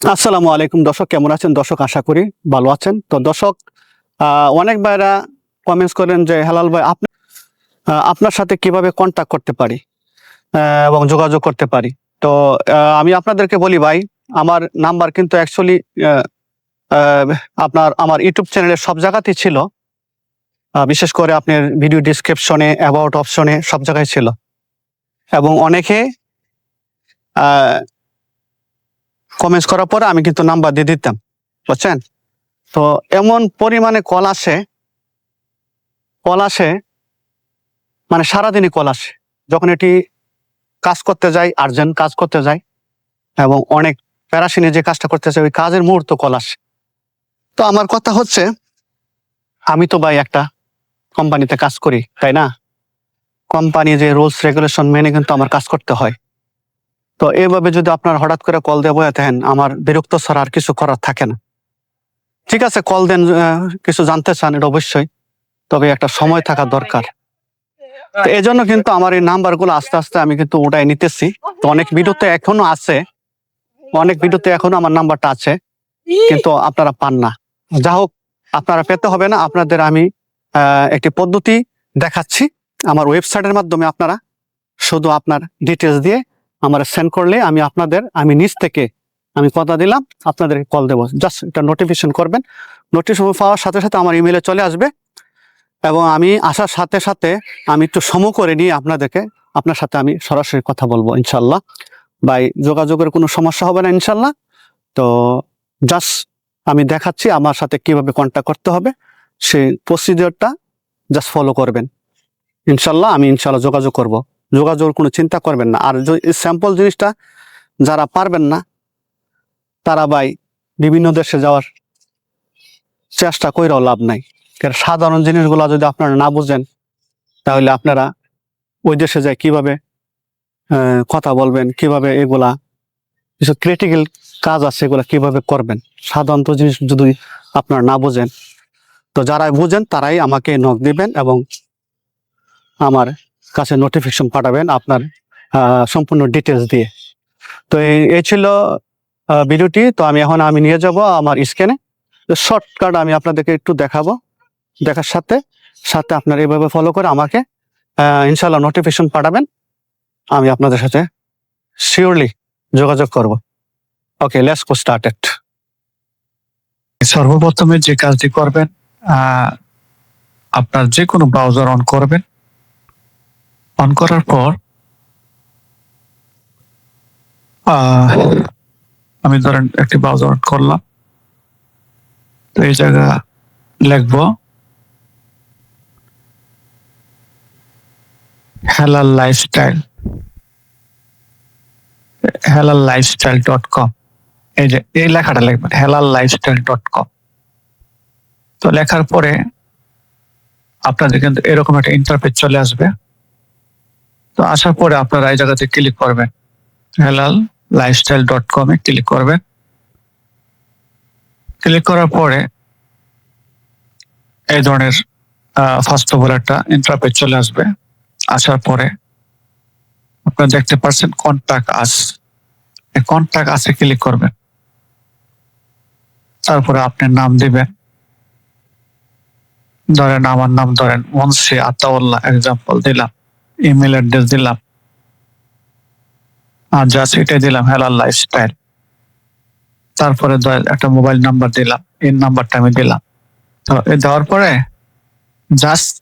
আসসালামু আলাইকুম দর্শক, কেমন আছেন? দর্শক, আশা করি ভালো আছেন। তো দর্শক অনেক ভাইরা কমেন্টস করেন যে, হেলাল ভাই, আপনি আপনার সাথে কীভাবে কন্ট্যাক্ট করতে পারি এবং যোগাযোগ করতে পারি? তো আমি আপনাদেরকে বলি ভাই, আমার নাম্বার কিন্তু অ্যাকচুয়ালি আপনার, আমার ইউটিউব চ্যানেলের সব জায়গাতেই ছিল। বিশেষ করে আপনার ভিডিও ডিসক্রিপশনে অ্যাবাউট অপশনে সব জায়গায় ছিল। এবং অনেকে কমেন্টস করার পরে আমি কিন্তু নাম্বার দিয়ে দিতাম, বুঝছেন? তো এমন পরিমাণে কল আসে কল আসে মানে সারাদিনই কল আসে, যখন এটি কাজ করতে যাই আর্জেন্ট কাজ করতে যাই, এবং অনেক প্যারাসিনে যে কাজটা করতে চাই ওই কাজের মুহূর্ত কল আসে। তো আমার কথা হচ্ছে, আমি তো ভাই একটা কোম্পানিতে কাজ করি, তাই না? কোম্পানি যে রুলস রেগুলেশন মেনে কিন্তু আমার কাজ করতে হয়। তো এইভাবে যদি আপনার হঠাৎ করে কল দিয়ে বয়ে থাকেন আমার বিরক্ত ছাড়া আর কিছু করার থাকে না। ঠিক আছে, কল দেন কিছু জানতে চান, এটা অবশ্যই। তবে একটা সময় থাকা দরকার। তো এই জন্য কিন্তু আমার এই নাম্বারগুলো আস্তে আস্তে আমি কিন্তু ওটাই নিতেছি। তো অনেক ভিডিওতে এখনও আছে। অনেক ভিডিওতে এখনও আমার নাম্বারটা আছে। কিন্তু আপনারা পান না। যা হোক, আপনারা পেতে হবে না। আপনাদের আমি একটি পদ্ধতি দেখাচ্ছি। আমার ওয়েবসাইটের মাধ্যমে আপনারা শুধু আপনার ডিটেলস দিয়ে আমার সেন্ড করলে আমি আপনাদের, আমি নিজ থেকে আমি কথা দিলাম, আপনাদেরকে কল দেবো। জাস্ট এটা নোটিফিকেশন করবেন। নোটিফিকেশন পাওয়ার সাথে সাথে আমার ইমেলে চলে আসবে এবং আমি আসার সাথে সাথে আমি একটু সম করে নিয়ে আপনাদেরকে, আপনার সাথে আমি সরাসরি কথা বলব ইনশাল্লাহ বাই যোগাযোগের কোনো সমস্যা হবে না ইনশাল্লাহ তো জাস্ট আমি দেখাচ্ছি আমার সাথে কীভাবে কন্ট্যাক্ট করতে হবে। সেই প্রসিডিওরটা জাস্ট ফলো করবেন। ইনশাল্লাহ আমি ইনশাল্লাহ যোগাযোগ করব। যোগাযোগের কোনো চিন্তা করবেন না। আর স্যাম্পল জিনিসটা যারা পারবেন না, তারা ভাই বিভিন্ন দেশে যাওয়ার চেষ্টা কইরাও লাভ নাই। কারণ সাধারণ জিনিসগুলো যদি আপনারা না বুঝেন, তাহলে আপনারা ওই দেশে যায় কীভাবে কথা বলবেন, কীভাবে এগুলা কিছু ক্রিটিক্যাল কাজ আছে এগুলা কীভাবে করবেন। সাধারণত জিনিস যদি আপনারা না বোঝেন, তো যারা বুঝেন তারাই আমাকে নখ দিবেন এবং আমার কাছে নোটিফিকেশন পাঠাবেন আপনার সম্পূর্ণ ডিটেলস দিয়ে। তো এই- ছিল ভিডিওটি। তো আমি এখন আমি নিয়ে যাব আমার স্ক্যানে শর্টকাট আমি আপনাদেরকে একটু দেখাবো, দেখার সাথে সাথে আপনার এইভাবে ফলো করে আমাকে ইনশাল্লাহ নোটিফিকেশন পাঠাবেন। আমি আপনাদের সাথে শিওরলি যোগাযোগ করব। ওকে লেটস গো স্টার্টেড সর্বপ্রথমে যে কাজটি করবেন আপনার যে কোনো ব্রাউজার অন করবেন। অন করার পর আমি ধরেন একটি ব্রাউজার করলাম। তো এই জায়গা লিখব, Helal lifestyle Helal lifestyle dot com. এই যে, এই লেখাটা লিখবেন হেলাল লাইফস্টাইল ডট কম। তো লেখার পরে আপনাদের কিন্তু এরকম একটা ইন্টারফেস চলে আসবে। তো আসার পরে আপনারা এই জায়গাতে ক্লিক করবেন। হেলাল লাইফস্টাইল ডট কমে ক্লিক করবেন। ক্লিক করার পরে এই ধরনের ফার্স্ট অফ অল একটা ইন্টারফেস চলে আসবে। আসার পরে আপনারা দেখতে পাচ্ছেন কন্ট্যাক্ট আস এই কন্ট্যাক্ট আসে ক্লিক করবেন। তারপরে আপনি নাম দিবেন। ধরেন আমার নাম ধরেন মনসি আতাউল্লাহ এক্সাম্পল দিলাম। ইমেল অ্যাড্রেস দিলাম। আর জাস্ট এটাই দিলাম হেলাল লাইফস্টাইল তারপরে একটা মোবাইল নাম্বার দিলাম, এই নাম্বারটা আমি দিলাম। তো এ দেওয়ার পরে জাস্ট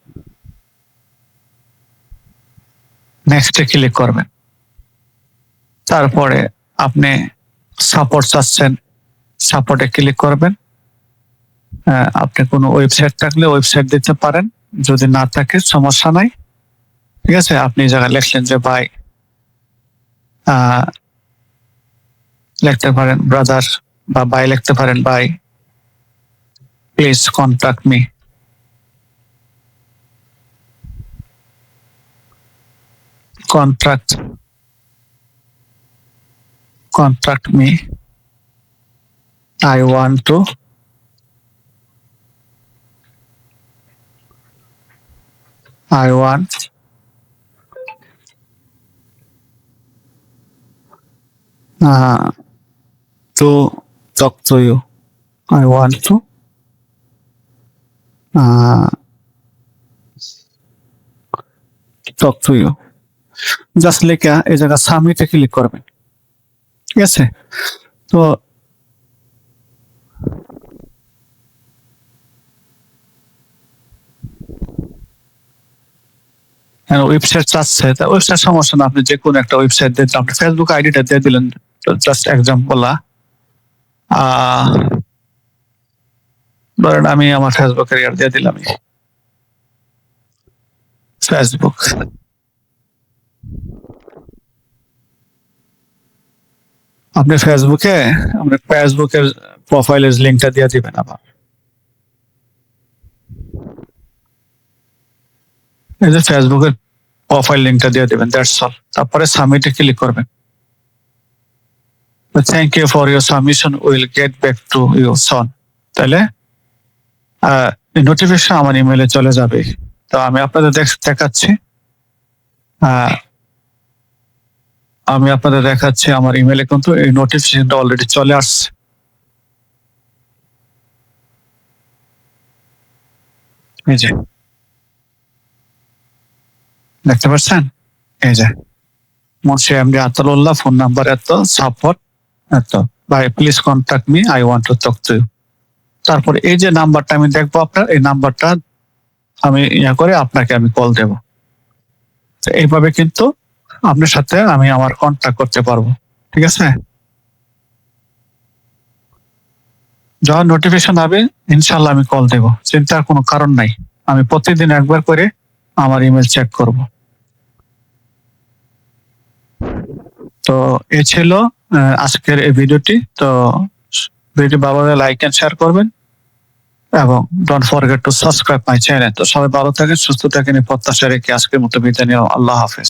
নেক্সটে ক্লিক করবেন। তারপরে আপনি সাপোর্ট চাচ্ছেন সাপোর্টে ক্লিক করবেন। আপনি কোনো ওয়েবসাইট থাকলে ওয়েবসাইট দিতে পারেন। যদি না থাকে, সমস্যা নাই। ঠিক আছে আপনি এই জায়গায় লিখলেন যে ভাই আহ, লিখতে পারেন ব্রাদার বা ভাই লিখতে পারেন ভাই please contact me contract contact me. I want to. I want. Uh, to talk to you. I want to. Uh, talk to you. Just লেখা এই জায়গা সাবমিটে ক্লিক করবেন। ঠিক আছে? তো ওয়েবসাইট চাচ্ছে তা ওয়েবসাইট সমস্যা না আপনি যে কোনো একটা ওয়েবসাইট দিয়ে আপনি ফেসবুক আইডিটা দিয়ে দিলেন। জাস্ট এক্সাম্পল ধরেন আমি আমার ফেসবুকের ইয়ার দিয়ে দিলাম ফেসবুক আপনি ফেসবুকে আপনি ফেসবুকের প্রোফাইলের লিঙ্কটা দিয়ে দিবেন আবার। এই যে ফেসবুকের প্রোফাইল লিঙ্কটা দিয়ে দিবেন দ্যাটস অল তারপরে সাবমিটে ক্লিক করবেন। Thank you for your submission will get back to you soon তাহলে নোটিফিকেশন আমার ইমেলে চলে যাবে। তো আমি আপনাদের দেখাচ্ছি। আমি আপনাদের দেখাচ্ছি আমার ইমেলে কিন্তু এই নোটিফিকেশনটা অলরেডি চলে আসছে। এই যে। দেখতে পাচ্ছেন? এই যে। Munshi MD Ataullah phone number এত সাপোর্ট এত ভাই please contact me I want to talk to তারপরে এই যে নাম্বারটা আমি দেখব আপনার, এই নাম্বারটা আমি ইয়া করে আপনাকে আমি কল দেব। এইভাবে কিন্তু আপনার সাথে আমি আমার কন্ট্যাক্ট করতে পারব। ঠিক আছে? যখন নোটিফিকেশন হবে ইনশাল্লাহ আমি কল দেব। চিন্তার কোনো কারণ নাই। আমি প্রতিদিন একবার করে আমার ইমেল চেক করব। তো এ ছিল আজকের এই ভিডিওটি। তো ভিডিও ভালো লাগলে লাইক এন্ড শেয়ার করবেন। এবং don't forget to subscribe my channel তো সবাই ভালো থাকেন, সুস্থ থাকেন, এই প্রত্যাশা রেখে আজকের মতো বিদায় নিলাম। আল্লাহ হাফেজ।